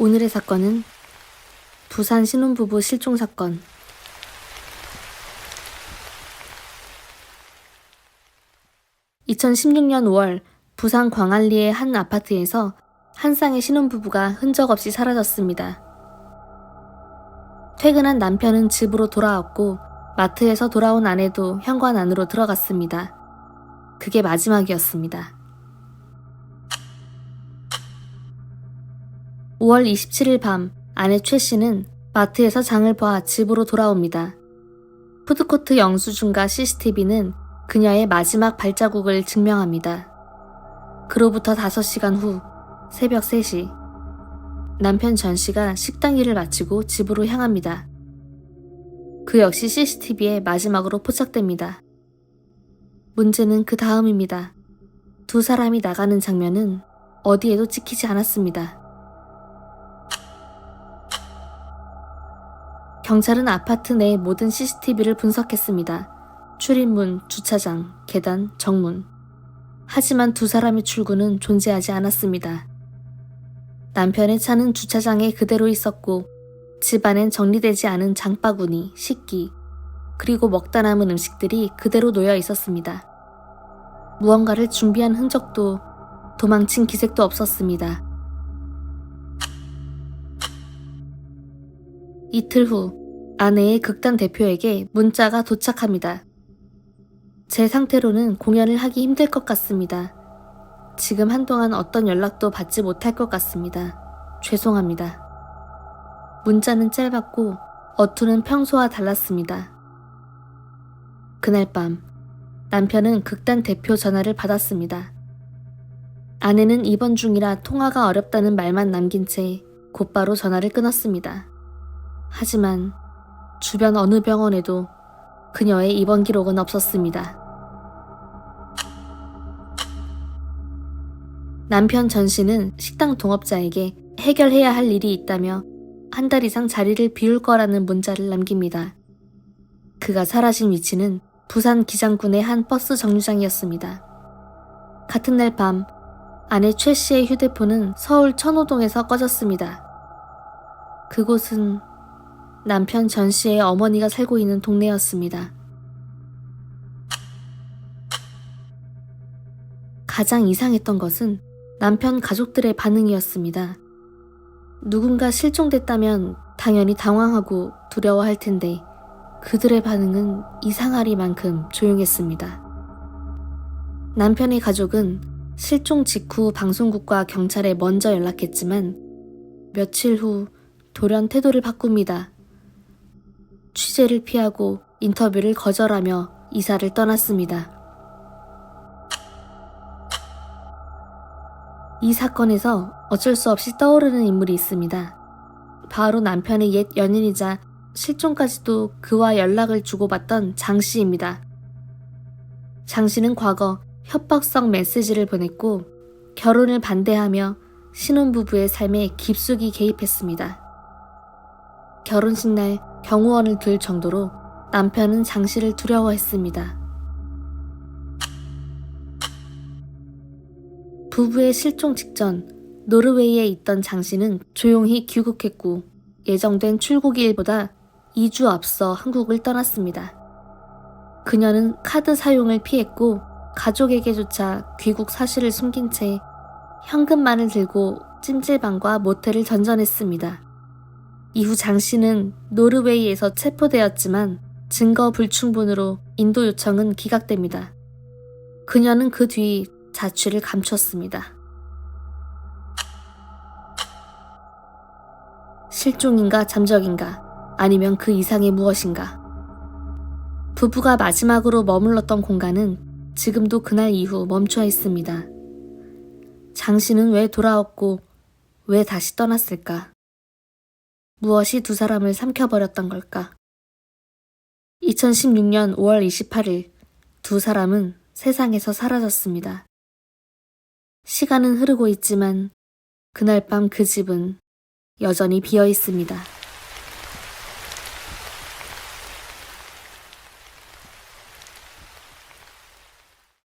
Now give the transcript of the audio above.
오늘의 사건은 부산 신혼부부 실종 사건. (2016년 5월) 부산 광안리의 한 아파트에서 한 쌍의 신혼부부가 흔적 없이 사라졌습니다. 퇴근한 남편은 집으로 돌아왔고 마트에서 돌아온 아내도 현관 안으로 들어갔습니다. 그게 마지막이었습니다. 5월 27일 밤 아내 최 씨는 마트에서 장을 봐 집으로 돌아옵니다. 푸드코트 영수증과 CCTV는 그녀의 마지막 발자국을 증명합니다. 그로부터 5시간 후 새벽 3시 남편 전 씨가 식당 일을 마치고 집으로 향합니다. 그 역시 CCTV에 마지막으로 포착됩니다. 문제는 그 다음입니다. 두 사람이 나가는 장면은 어디에도 찍히지 않았습니다. 경찰은 아파트 내 모든 CCTV를 분석했습니다. 출입문, 주차장, 계단, 정문. 하지만 두 사람의 출구는 존재하지 않았습니다. 남편의 차는 주차장에 그대로 있었고 집안엔 정리되지 않은 장바구니, 식기, 그리고 먹다 남은 음식들이 그대로 놓여 있었습니다. 무언가를 준비한 흔적도 도망친 기색도 없었습니다. 이틀 후 아내의 극단 대표에게 문자가 도착합니다. 제 상태로는 공연을 하기 힘들 것 같습니다. 지금 한동안 어떤 연락도 받지 못할 것 같습니다. 죄송합니다. 문자는 짧았고 어투는 평소와 달랐습니다. 그날 밤 남편은 극단 대표 전화를 받았습니다. 아내는 입원 중이라 통화가 어렵다는 말만 남긴 채 곧바로 전화를 끊었습니다. 하지만 주변 어느 병원에도 그녀의 입원 기록은 없었습니다. 남편 전 씨는 식당 동업자에게 해결해야 할 일이 있다며 한 달 이상 자리를 비울 거라는 문자를 남깁니다. 그가 사라진 위치는 부산 기장군의 한 버스 정류장이었습니다. 같은 날 밤 아내 최 씨의 휴대폰은 서울 천호동에서 꺼졌습니다. 그곳은 남편 전 씨의 어머니가 살고 있는 동네였습니다. 가장 이상했던 것은 남편 가족들의 반응이었습니다. 누군가 실종됐다면 당연히 당황하고 두려워할 텐데 그들의 반응은 이상하리만큼 조용했습니다. 남편의 가족은 실종 직후 방송국과 경찰에 먼저 연락했지만 며칠 후 돌연 태도를 바꿉니다. 취재를 피하고 인터뷰를 거절하며 이사를 떠났습니다. 이 사건에서 어쩔 수 없이 떠오르는 인물이 있습니다. 바로 남편의 옛 연인이자 실종까지도 그와 연락을 주고받던 장 씨입니다. 장 씨는 과거 협박성 메시지를 보냈고 결혼을 반대하며 신혼부부의 삶에 깊숙이 개입했습니다. 결혼식 날 경호원을 들 정도로 남편은 장 씨를 두려워했습니다. 부부의 실종 직전 노르웨이에 있던 장 씨는 조용히 귀국했고 예정된 출국일보다 2주 앞서 한국을 떠났습니다. 그녀는 카드 사용을 피했고 가족에게조차 귀국 사실을 숨긴 채 현금만을 들고 찜질방과 모텔을 전전했습니다. 이후 장 씨는 노르웨이에서 체포되었지만 증거 불충분으로 인도 요청은 기각됩니다. 그녀는 그 뒤 자취를 감췄습니다. 실종인가 잠적인가 아니면 그 이상의 무엇인가. 부부가 마지막으로 머물렀던 공간은 지금도 그날 이후 멈춰 있습니다. 장 씨는 왜 돌아왔고 왜 다시 떠났을까? 무엇이 두 사람을 삼켜버렸던 걸까? 2016년 5월 28일 두 사람은 세상에서 사라졌습니다. 시간은 흐르고 있지만 그날 밤 그 집은 여전히 비어 있습니다.